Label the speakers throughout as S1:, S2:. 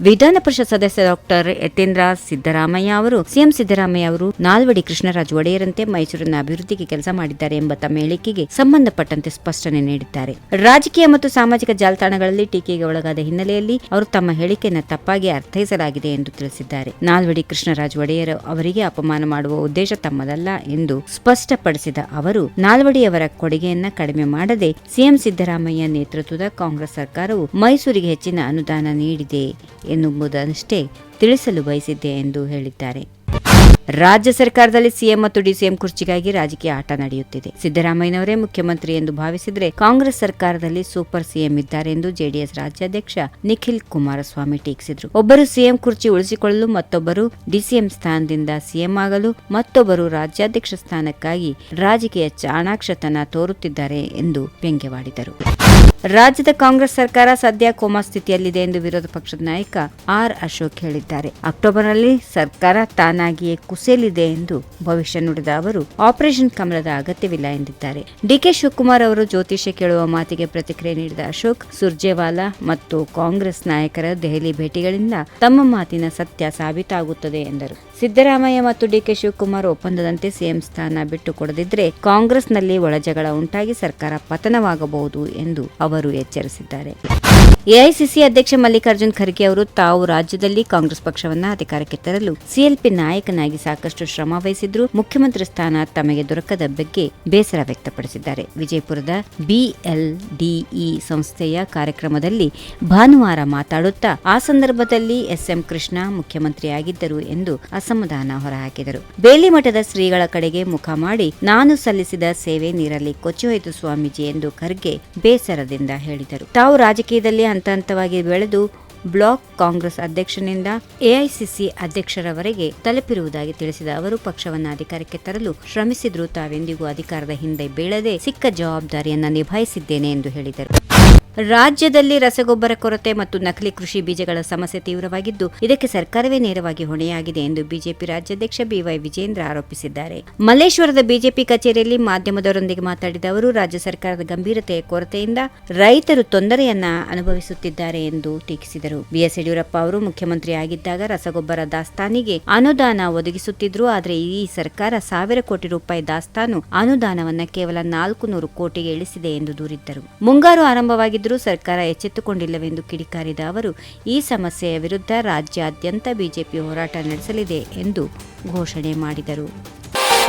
S1: ವಿಧಾನ ಪರಿಷತ್ ಸದಸ್ಯ ಡಾಕ್ಟರ್ ಯತೇಂದ್ರ ಸಿದ್ದರಾಮಯ್ಯ ಅವರು, ಸಿಎಂ ಸಿದ್ದರಾಮಯ್ಯ ಅವರು ನಾಲ್ವಡಿ ಕೃಷ್ಣರಾಜ್ ಒಡೆಯರಂತೆ ಮೈಸೂರಿನ ಅಭಿವೃದ್ಧಿಗೆ ಕೆಲಸ ಮಾಡಿದ್ದಾರೆ ಎಂಬ ತಮ್ಮ ಹೇಳಿಕೆಗೆ ಸಂಬಂಧಪಟ್ಟಂತೆ ಸ್ಪಷ್ಟನೆ ನೀಡಿದ್ದಾರೆ. ರಾಜಕೀಯ ಮತ್ತು ಸಾಮಾಜಿಕ ಜಾಲತಾಣಗಳಲ್ಲಿ ಟೀಕೆಗೆ ಒಳಗಾದ ಹಿನ್ನೆಲೆಯಲ್ಲಿ ಅವರು ತಮ್ಮ ಹೇಳಿಕೆಯನ್ನು ತಪ್ಪಾಗಿ ಅರ್ಥೈಸಲಾಗಿದೆ ಎಂದು ತಿಳಿಸಿದ್ದಾರೆ. ನಾಲ್ವಡಿ ಕೃಷ್ಣರಾಜ್ ಒಡೆಯರ್ ಅವರಿಗೆ ಅಪಮಾನ ಮಾಡುವ ಉದ್ದೇಶ ತಮ್ಮದಲ್ಲ ಎಂದು ಸ್ಪಷ್ಟಪಡಿಸಿದ ಅವರು, ನಾಲ್ವಡಿಯವರ ಕೊಡುಗೆಯನ್ನ ಕಡಿಮೆ ಮಾಡದೆ ಸಿಎಂ ಸಿದ್ದರಾಮಯ್ಯ ನೇತೃತ್ವದ ಕಾಂಗ್ರೆಸ್ ಸರ್ಕಾರವು ಮೈಸೂರಿಗೆ ಹೆಚ್ಚಿನ ಅನುದಾನ ನೀಡಿದೆ. ಎನ್ನುವುದಷ್ಟೇ ತಿಳಿಸಲು ಬಯಸಿದ್ದೆ ಎಂದು ಹೇಳಿದ್ದಾರೆ. ರಾಜ್ಯ ಸರ್ಕಾರದಲ್ಲಿ ಸಿಎಂ ಮತ್ತು ಡಿಸಿಎಂ ಕುರ್ಚಿಗಾಗಿ ರಾಜಕೀಯ ಆಟ ನಡೆಯುತ್ತಿದೆ. ಸಿದ್ದರಾಮಯ್ಯನವರೇ ಮುಖ್ಯಮಂತ್ರಿ ಎಂದು ಭಾವಿಸಿದರೆ ಕಾಂಗ್ರೆಸ್ ಸರ್ಕಾರದಲ್ಲಿ ಸೂಪರ್ ಸಿಎಂ ಇದ್ದಾರೆ ಎಂದು ಜೆಡಿಎಸ್ ರಾಜ್ಯಾಧ್ಯಕ್ಷ ನಿಖಿಲ್ ಕುಮಾರಸ್ವಾಮಿ ಟೀಕಿಸಿದರು. ಒಬ್ಬರು ಸಿಎಂ ಕುರ್ಚಿ ಉಳಿಸಿಕೊಳ್ಳಲು, ಮತ್ತೊಬ್ಬರು ಡಿಸಿಎಂ ಸ್ಥಾನದಿಂದ ಸಿಎಂ ಆಗಲು, ಮತ್ತೊಬ್ಬರು ರಾಜ್ಯಾಧ್ಯಕ್ಷ ಸ್ಥಾನಕ್ಕಾಗಿ ರಾಜಕೀಯ ಚಾಣಾಕ್ಷತನ ತೋರುತ್ತಿದ್ದಾರೆ ಎಂದು ವ್ಯಂಗ್ಯವಾಡಿದರು. ರಾಜ್ಯದ ಕಾಂಗ್ರೆಸ್ ಸರ್ಕಾರ ಸದ್ಯ ಕೋಮಾ ಸ್ಥಿತಿಯಲ್ಲಿದೆ ಎಂದು ವಿರೋಧ ಪಕ್ಷದ ನಾಯಕ ಆರ್ ಅಶೋಕ್ ಹೇಳಿದ್ದಾರೆ. ಅಕ್ಟೋಬರ್ನಲ್ಲಿ ಸರ್ಕಾರ ತಾನಾಗಿಯೇ ಕುಸಿಯಲಿದೆ ಎಂದು ಭವಿಷ್ಯ ನುಡಿದ ಅವರು, ಆಪರೇಷನ್ ಕಮಲದ ಅಗತ್ಯವಿಲ್ಲ ಎಂದಿದ್ದಾರೆ. ಡಿಕೆ ಶಿವಕುಮಾರ್ ಅವರು ಜ್ಯೋತಿಷ್ಯ ಕೇಳುವ ಮಾತಿಗೆ ಪ್ರತಿಕ್ರಿಯೆ ನೀಡಿದ ಅಶೋಕ್, ಸುರ್ಜೇವಾಲಾ ಮತ್ತು ಕಾಂಗ್ರೆಸ್ ನಾಯಕರ ದೆಹಲಿ ಭೇಟಿಗಳಿಂದ ತಮ್ಮ ಮಾತಿನ ಸತ್ಯ ಸಾಬೀತಾಗುತ್ತದೆ ಎಂದರು. ಸಿದ್ದರಾಮಯ್ಯ ಮತ್ತು ಡಿಕೆ ಶಿವಕುಮಾರ್ ಒಪ್ಪಂದದಂತೆ ಸಿಎಂ ಸ್ಥಾನ ಬಿಟ್ಟು ಕೊಡದಿದ್ರೆ ಕಾಂಗ್ರೆಸ್ನಲ್ಲಿ ಒಳಜಗಳ ಉಂಟಾಗಿ ಸರ್ಕಾರ ಪತನವಾಗಬಹುದು ಎಂದು ಅವರು ಎಚ್ಚರಿಸಿದ್ದಾರೆ. ಎಐಸಿಸಿ ಅಧ್ಯಕ್ಷ ಮಲ್ಲಿಕಾರ್ಜುನ್ ಖರ್ಗೆ ಅವರು ತಾವು ರಾಜ್ಯದಲ್ಲಿ ಕಾಂಗ್ರೆಸ್ ಪಕ್ಷವನ್ನು ಅಧಿಕಾರಕ್ಕೆ ತರಲು ಸಿಎಲ್ಪಿ ನಾಯಕನಾಗಿ ಸಾಕಷ್ಟು ಶ್ರಮ ವಹಿಸಿದ್ರು ಮುಖ್ಯಮಂತ್ರಿ ಸ್ಥಾನ ತಮಗೆ ದೊರಕದ ಬಗ್ಗೆ ಬೇಸರ ವ್ಯಕ್ತಪಡಿಸಿದ್ದಾರೆ. ವಿಜಯಪುರದ ಬಿಎಲ್ಡಿಇ ಸಂಸ್ಥೆಯ ಕಾರ್ಯಕ್ರಮದಲ್ಲಿ ಭಾನುವಾರ ಮಾತಾಡುತ್ತಾ ಆ ಸಂದರ್ಭದಲ್ಲಿ ಎಸ್ಎಂ ಕೃಷ್ಣ ಮುಖ್ಯಮಂತ್ರಿಯಾಗಿದ್ದರು ಎಂದು ಅಸಮಾಧಾನ ಹೊರಹಾಕಿದರು. ಬೇಲಿಮಠದ ಶ್ರೀಗಳ ಕಡೆಗೆ ಮುಖ ಮಾಡಿ ನಾನು ಸಲ್ಲಿಸಿದ ಸೇವೆ ನೀರಲ್ಲಿ ಕೊಚ್ಚಿ ಸ್ವಾಮೀಜಿ ಎಂದು ಖರ್ಗೆ ಬೇಸರದಿಂದ ಹೇಳಿದರು. ತಾವು ರಾಜಕೀಯದಲ್ಲಿ ಹಂತ ಹಂತವಾಗಿ ಬೆಳೆದು ಬ್ಲಾಕ್ ಕಾಂಗ್ರೆಸ್ ಅಧ್ಯಕ್ಷನಿಂದ ಎಐಸಿಸಿ ಅಧ್ಯಕ್ಷರವರೆಗೆ ತಲುಪಿರುವುದಾಗಿ ತಿಳಿಸಿದ ಅವರು, ಪಕ್ಷವನ್ನು ಅಧಿಕಾರಕ್ಕೆ ತರಲು ಶ್ರಮಿಸಿದ್ರು ತಾವೆಂದಿಗೂ ಅಧಿಕಾರದ ಹಿಂದೆ ಬೀಳದೆ ಸಿಕ್ಕ ಜವಾಬ್ದಾರಿಯನ್ನು ನಿಭಾಯಿಸಿದ್ದೇನೆ ಎಂದು ಹೇಳಿದರು. ರಾಜ್ಯದಲ್ಲಿ ರಸಗೊಬ್ಬರ ಕೊರತೆ ಮತ್ತು ನಕಲಿ ಕೃಷಿ ಬೀಜಗಳ ಸಮಸ್ಯೆ ತೀವ್ರವಾಗಿದ್ದು, ಇದಕ್ಕೆ ಸರ್ಕಾರವೇ ನೇರವಾಗಿ ಹೊಣೆಯಾಗಿದೆ ಎಂದು ಬಿಜೆಪಿ ರಾಜ್ಯಾಧ್ಯಕ್ಷ ಬಿವೈ ವಿಜೇಂದ್ರ ಆರೋಪಿಸಿದ್ದಾರೆ. ಮಲ್ಲೇಶ್ವರದ ಬಿಜೆಪಿ ಕಚೇರಿಯಲ್ಲಿ ಮಾಧ್ಯಮದವರೊಂದಿಗೆ ಮಾತಾಡಿದ ಅವರು, ರಾಜ್ಯ ಸರ್ಕಾರದ ಗಂಭೀರತೆಯ ಕೊರತೆಯಿಂದ ರೈತರು ತೊಂದರೆಯನ್ನ ಅನುಭವಿಸುತ್ತಿದ್ದಾರೆ ಎಂದು ಟೀಕಿಸಿದರು. ಬಿಎಸ್ ಯಡಿಯೂರಪ್ಪ ಅವರು ಮುಖ್ಯಮಂತ್ರಿ ಆಗಿದ್ದಾಗ ರಸಗೊಬ್ಬರ ದಾಸ್ತಾನಿಗೆ ಅನುದಾನ ಒದಗಿಸುತ್ತಿದ್ರು, ಆದರೆ ಈ ಸರ್ಕಾರ ಸಾವಿರ ಕೋಟಿ ರೂಪಾಯಿ ದಾಸ್ತಾನು ಅನುದಾನವನ್ನು ಕೇವಲ ನಾಲ್ಕು ನೂರು ಕೋಟಿಗೆ ಇಳಿಸಿದೆ ಎಂದು ದೂರಿದ್ದರು. ಮುಂಗಾರು ಆರಂಭವಾಗಿದ್ದರೂ ಸರ್ಕಾರ ಎಚ್ಚೆತ್ತುಕೊಂಡಿಲ್ಲವೆಂದು ಕಿಡಿಕಾರಿದ ಅವರು, ಈ ಸಮಸ್ಯೆಯ ವಿರುದ್ಧ ರಾಜ್ಯಾದ್ಯಂತ ಬಿಜೆಪಿ ಹೋರಾಟ ನಡೆಸಲಿದೆ ಎಂದು ಘೋಷಣೆ ಮಾಡಿದರು.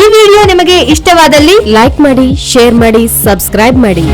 S2: ಈ ವಿಡಿಯೋ ನಿಮಗೆ ಇಷ್ಟವಾದಲ್ಲಿ ಲೈಕ್ ಮಾಡಿ, ಶೇರ್ ಮಾಡಿ, ಸಬ್ಸ್ಕ್ರೈಬ್ ಮಾಡಿ.